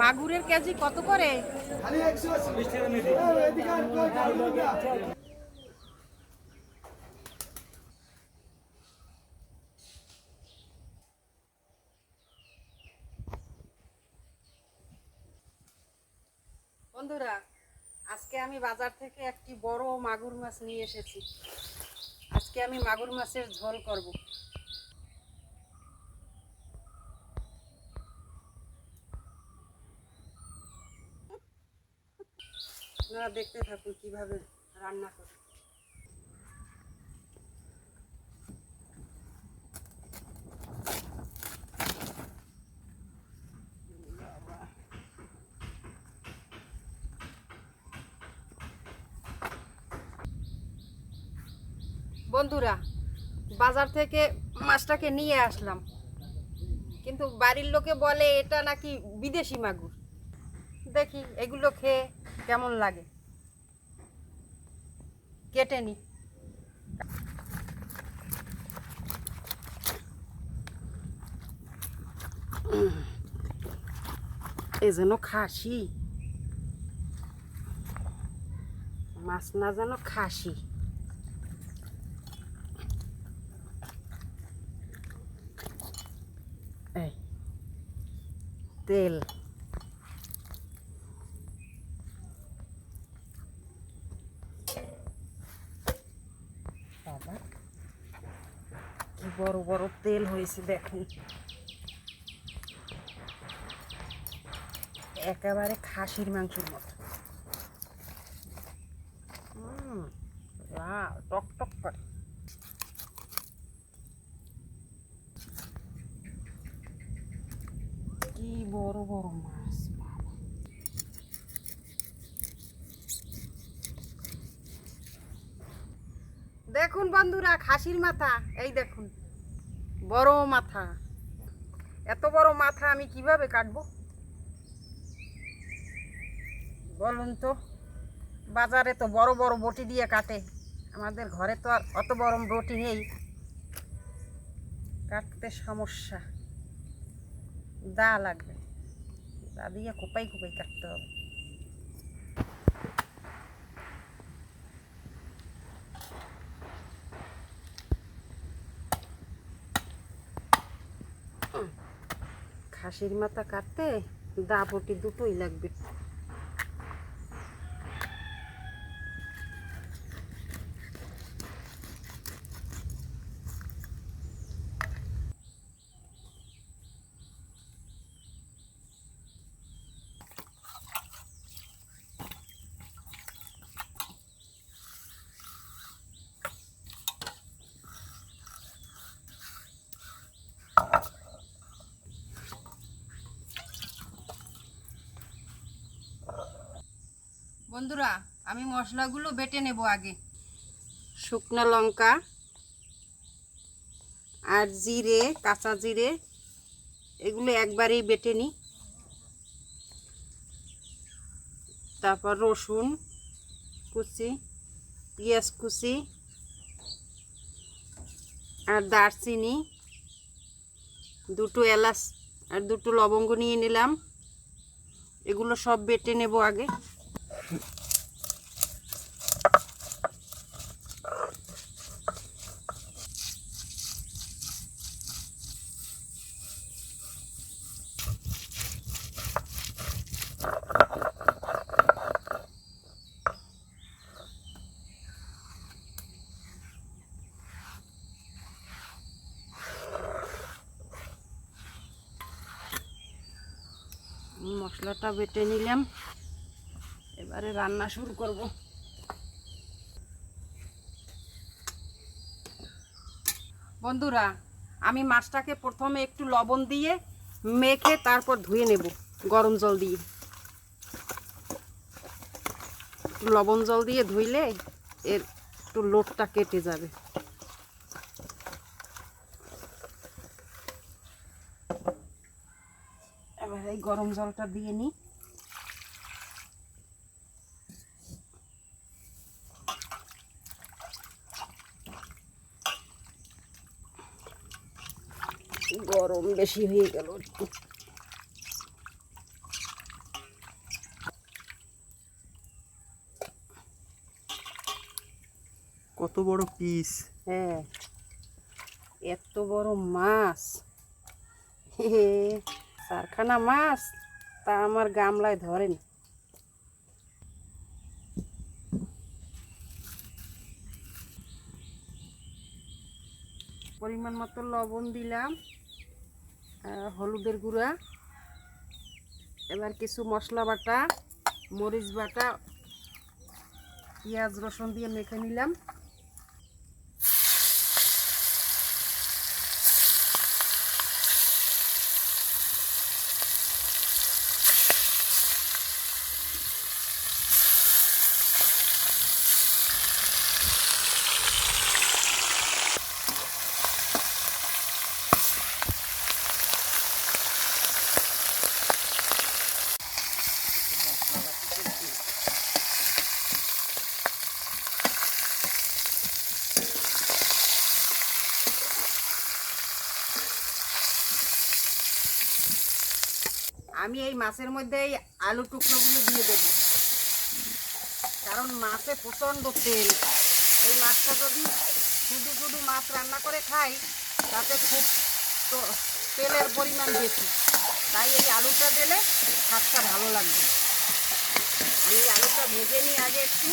মাগুরের KG কত করে? বন্ধুরা, আজকে আমি বাজার থেকে একটি বড় মাগুর মাছ নিয়ে এসেছি। আজকে আমি মাগুর মাছের ঝোল করব। আপনারা দেখতে থাকুন কীভাবে রান্না করি বন্ধুরা, বাজার থেকে মাছটাকে নিয়ে আসলাম। কিন্তু বাড়ির লোকে বলে এটা নাকি বিদেশি মাগুর। দেখি এগুলো খেয়ে কেমন লাগে। কেটে নি। এ যেন খাসি। মাছ না যেন খাসি। তেল বাবা কি বড় বড় তেল হয়েছে, দেখুন। একেবারে খাসির মাংসের মতো। টক টক করে। কি বড় বড় মাছ দেখুন বন্ধুরা, খাসির মাথা, এই দেখুন। বড় মাথা। এত বড় মাথা আমি কীভাবে কাটবো? বলুন তো, বাজারে তো বড় বড় বটি দিয়ে কাটে। আমাদের ঘরে তো আর অত বড় বটি নেই। কাটতে সমস্যা। দা লাগবে। দা দিয়ে কোপাই কোপাই কাটতে হবে। খাসির মাথা কাটতে দা বটি দুটোই লাগবে। বন্ধুরা, আমি মশলাগুলো বেটে নেব আগে। শুকনো লঙ্কা আর জিরে, কাঁচা জিরে, এগুলো একবারেই বেটে নিই। তারপর রসুন কুচি, পেঁয়াজ কুচি আর দারচিনি, দুটো এলাচ আর দুটো লবঙ্গ নিয়ে নিলাম। এগুলো সব বেটে নেব আগে। মশলাটা বেটে নিলাম। এবারে রান্না শুরু করব। বন্ধুরা, আমি মাছটাকে প্রথমে একটু লবণ দিয়ে মেখে তারপর ধুয়ে নেব, গরম জল দিয়ে। একটু লবণ জল দিয়ে ধুইলে এর একটু লোটটা কেটে যাবে। এবার এই গরম জলটা দিয়ে নিই। গরম বেশি হয়ে গেল একটু। কত বড় পিস হ্যাঁ এত বড় মাছ। হে চারখানা মাছ? তা আমার গামলায় ধরেন। পরিমাণ মতো লবণ দিলাম হলুদের গুঁড়া। এবার কিছু মশলা বাটা, মরিচ বাটা, পেঁয়াজ রসুন দিয়ে মেখে নিলাম। আমি এই মাছের মধ্যে এই আলু টুকরোগুলো দিয়ে দেবো। কারণ মাছে প্রচণ্ড তেল। এই মাছটা যদি শুধু শুধু মাছ রান্না করে খাই, তাতে খুব তেলের পরিমাণ বেশি। তাই এই আলুটা দিলে স্বাদটা ভালো লাগবে। আমি আলুটা ভেজে নিই আগে একটু।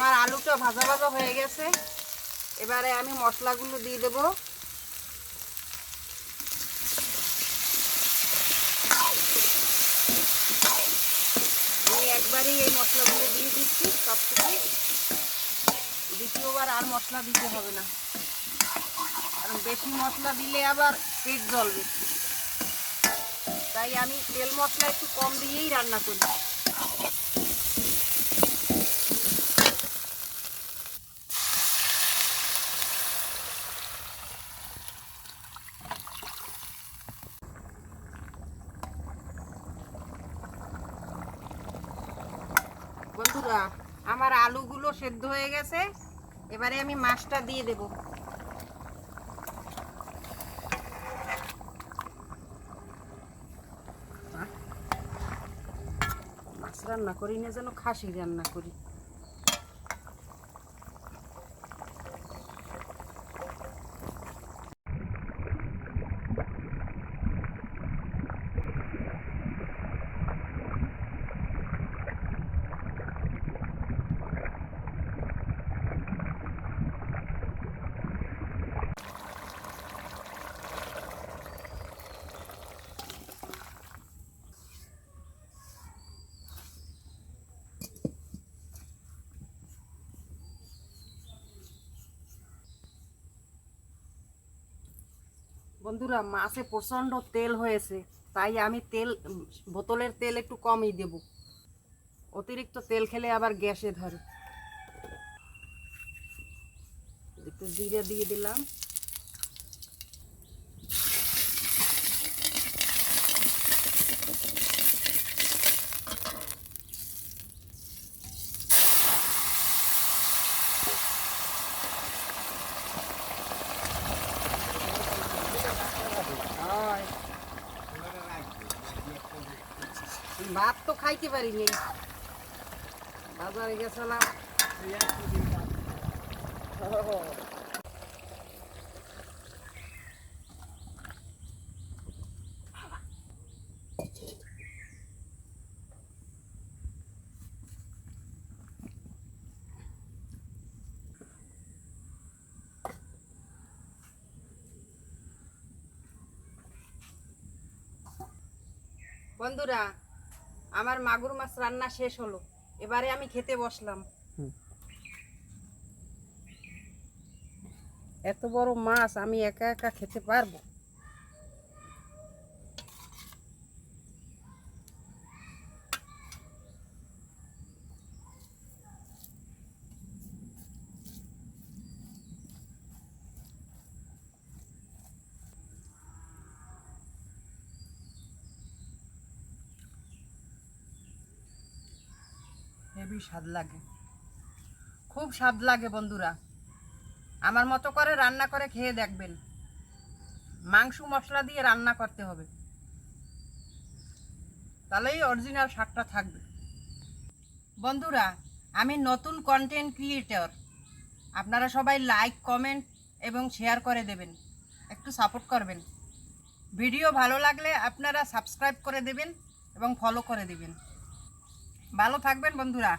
আমার আলুটা ভাজা ভাজা হয়ে গেছে। এবারে আমি মশলাগুলো দিয়ে দেব। আমি একবারেই এই মশলাগুলো দিয়ে দিচ্ছি সব কিছু দ্বিতীয়বার আর মশলা দিতে হবে না। কারণ বেশি মশলা দিলে আবার পেট জ্বলবে। তাই আমি তেল মশলা একটু কম দিয়েই রান্না করি। বন্ধুরা, আমার আলুগুলো সেদ্ধ হয়ে গেছে। এবারে আমি মাছটা দিয়ে দেব। মাছ রান্না করি না যেন খাসি রান্না করি। বন্ধুরা, মাছে প্রচণ্ড তেল হয়েছে, তাই আমি তেল, বোতলের তেল একটু কমই দেব। অতিরিক্ত তেল খেলে আবার গ্যাসে ধরে। একটু জিরে দিয়ে দিলাম হয়। ভাত তো খাইতে পারিনি। বাজারে গেছিলাম। বন্ধুরা আমার মাগুর মাছ রান্না শেষ হলো। এবারে আমি খেতে বসলাম। এত বড় মাছ আমি একা একা খেতে পারব? হেভি স্বাদ লাগে। খুব স্বাদ লাগে বন্ধুরা। আমার মতো করে রান্না করে খেয়ে দেখবেন। মাংস, মশলা দিয়ে রান্না করতে হবে। তাহলেই অরিজিনাল স্বাদটা থাকবে। বন্ধুরা, আমি নতুন কন্টেন্ট ক্রিয়েটর আপনারা সবাই লাইক কমেন্ট এবং শেয়ার করে দেবেন। একটু সাপোর্ট করবেন। ভিডিও ভালো লাগলে আপনারা সাবস্ক্রাইব করে দেবেন এবং ফলো করে দেবেন। ভালো থাকবেন বন্ধুরা।